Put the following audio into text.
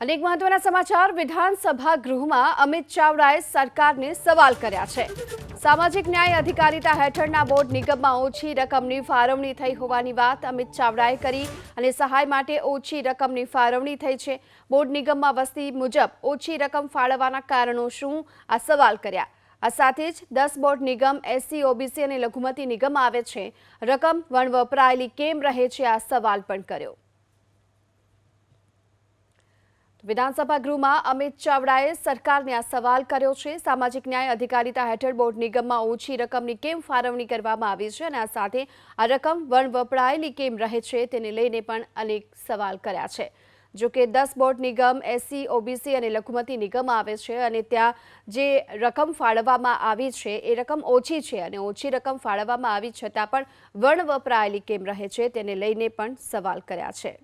અનેક મહત્વના સમાચાર, વિધાનસભા ગૃહમાં અમિત ચાવડાએ સરકારને સવાલ કર્યા છે. સામાજિક ન્યાય અધિકારીતા હેઠળના બોર્ડ નિગમમાં ઓછી રકમની ફાળવણી થઈ હોવાની વાત અમિત ચાવડાએ કરી અને સહાય માટે ઓછી રકમની ફાળવણી થઈ છે. બોર્ડ નિગમમાં વસ્તી મુજબ ઓછી રકમ ફાળવવાના કારણો શું? આ સવાલ કર્યા. આ સાથે જ દસ બોર્ડ નિગમ, એસસી, ઓબીસી અને લઘુમતી નિગમ આવે છે. રકમ વણવપરાયેલી કેમ રહે છે? આ સવાલ પણ કર્યો. વિધાનસભા ગૃહમાં અમિત ચાવડાએ સરકારને આ સવાલ કર્યો છે. સામાજિક ન્યાય અધિકારીતા હેઠળ બોર્ડ નિગમમાં ઓછી રકમની કેમ ફાળવણી કરવામાં આવી છે અને આ સાથે આ રકમ વણ વપરાયેલી કેમ રહે છે તેને લઈને પણ અનેક સવાલ કર્યા છે. જો કે દસ બોર્ડ નિગમ એસસી ઓબીસી અને લઘુમતી નિગમ આવે છે અને ત્યાં જે રકમ ફાળવવામાં આવી છે એ રકમ ઓછી છે અને ઓછી રકમ ફાળવવામાં આવી છતાં પણ વણવપરાયેલી કેમ રહે છે તેને લઈને પણ સવાલ કર્યા છે.